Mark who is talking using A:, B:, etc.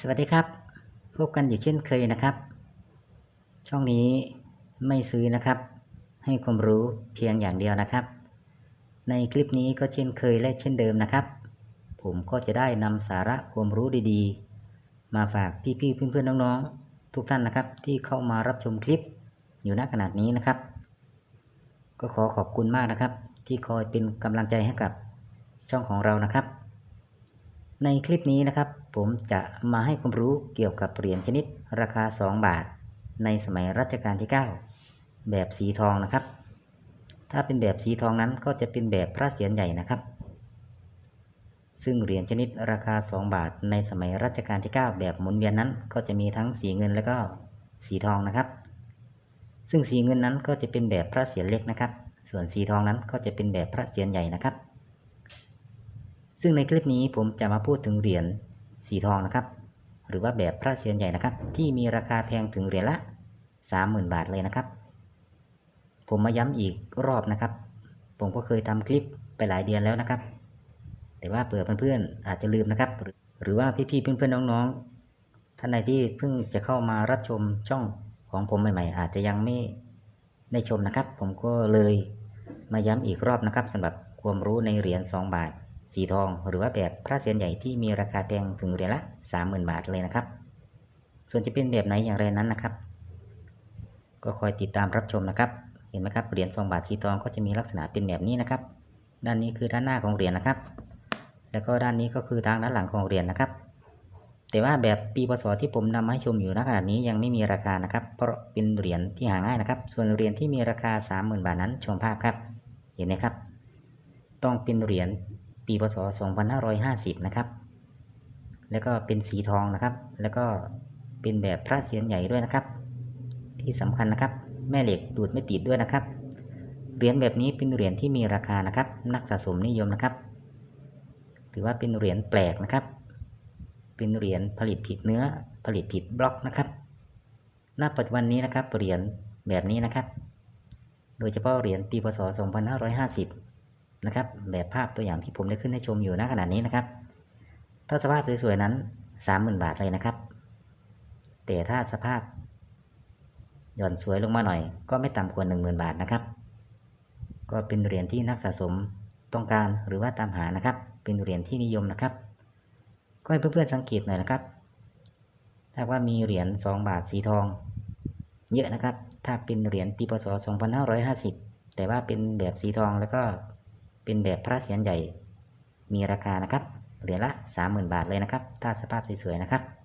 A: สวัสดีครับพบกันอยู่เช่นเคยนะครับ ช่องนี้ไม่ซื้อนะครับ ให้ความรู้เพียงอย่างเดียวนะครับ ในคลิปนี้ก็เช่นเคยและเช่นเดิมนะครับ ผมก็จะได้นำสาระความรู้ดีๆ มาฝากพี่ๆเพื่อนๆน้องๆ ทุกท่านนะครับ ที่เข้ามารับชมคลิปอยู่ณขนาดนี้นะครับ ก็ขอขอบคุณมากนะครับ ที่คอยเป็นกำลังใจให้กับช่องของเรานะครับ ในคลิปนี้นะครับ ผมจะมาให้ความรู้เกี่ยวกับเหรียญชนิดราคา 2 บาท ในสมัยรัชกาลที่ 9 แบบสีทองนะครับ ถ้าเป็นแบบสีทองนั้นก็จะเป็นแบบพระเศียรใหญ่นะครับ ซึ่งเหรียญชนิดราคา 2 บาท ในสมัยรัชกาลที่ 9 แบบหมุนเวียนนั้น ก็จะมีทั้งสีเงินและก็สีทองนะครับ ซึ่งสีเงินนั้นก็จะเป็นแบบพระเศียรเล็กนะครับ ส่วนสีทองนั้นก็จะเป็นแบบพระเศียรใหญ่นะครับ ซึ่งในคลิปนี้ผมจะมาพูดถึงเหรียญสีทองนะครับ หรือว่าแบบพระเศียรใหญ่นะครับ ที่มีราคาแพงถึงเหรียญละ 30,000 บาทเลยนะครับ ผมมาย้ำอีกรอบนะครับ ผมก็เคยทำคลิปไปหลายเดือนแล้วนะครับ แต่ว่าเผื่อเพื่อนๆอาจจะลืมนะครับ หรือหรือว่าพี่ๆเพื่อนๆน้องๆ ท่านใดที่เพิ่งจะเข้ามารับชมช่องของผมใหม่ ๆ อาจจะยังไม่ได้ชมนะครับ ผมก็เลยมาย้ำอีกรอบนะครับสำหรับความรู้ในเหรียญ2บาท สีทองหรือว่าแบบพระเศียรใหญ่ที่มีราคาแพงถึงเหรียญละ 30,000 บาทเลยนะครับ ส่วนจะเป็นแบบไหนอย่างไรนั้นนะครับ ก็คอยติดตามรับชมนะครับ เห็นไหมครับเหรียญ2บาทสีทองก็จะมีลักษณะเป็นแบบนี้นะครับ ด้านนี้คือด้านหน้าของเหรียญนะครับ แล้วก็ด้านนี้ก็คือทางด้านหลังของเหรียญนะครับ แต่ว่าแบบปีพศที่ผมนำมาให้ชมอยู่ณขณะนี้ยังไม่มีราคานะครับ เพราะเป็นเหรียญที่หาง่ายนะครับ ส่วนเหรียญที่มีราคา 30,000 บาทนั้นชมภาพครับ เห็นไหมครับ ต้องเป็นเหรียญ ปีพศ 2550 นะครับ แล้วก็เป็นสีทองนะครับ แล้วก็เป็นแบบพระเศียรใหญ่ด้วยนะครับ ที่สำคัญนะครับ แม่เหล็กดูดไม่ติดด้วยนะครับ เหรียญแบบนี้เป็นเหรียญที่มีราคานะครับ นักสะสมนิยมนะครับ ถือว่าเป็นเหรียญแปลกนะครับ เป็นเหรียญผลิตผิดเนื้อ ผลิตผิดบล็อกนะครับณปัจจุบันนี้นะครับเหรียญแบบนี้นะครับ โดยเฉพาะเหรียญปีพศ 2550 นะครับแบบภาพตัวอย่างที่ผมได้ขึ้นให้ชมอยู่ณขณะนี้นะครับ ถ้าสภาพสวยๆนั้น 30,000 บาทเลยนะครับ แต่ถ้าสภาพหย่อนสวยลงมาหน่อย ก็ไม่ต่ำกว่า10,000 บาทนะครับ ก็เป็นเหรียญที่นักสะสมต้องการหรือว่าตามหานะครับ เป็นเหรียญที่นิยมนะครับ ก็ให้เพื่อนๆสังเกตหน่อยนะครับ ถ้าว่ามีเหรียญ2บาทสีทอง เยอะนะครับ ถ้าเป็นเหรียญปีพศ2550 แต่ว่าเป็นแบบสีทองแล้วก็ เป็นแบบพระเศียรใหญ่ มีราคานะครับ เหรียญละ 30,000 บาทเลยนะครับ ถ้าสภาพสวยๆนะครับ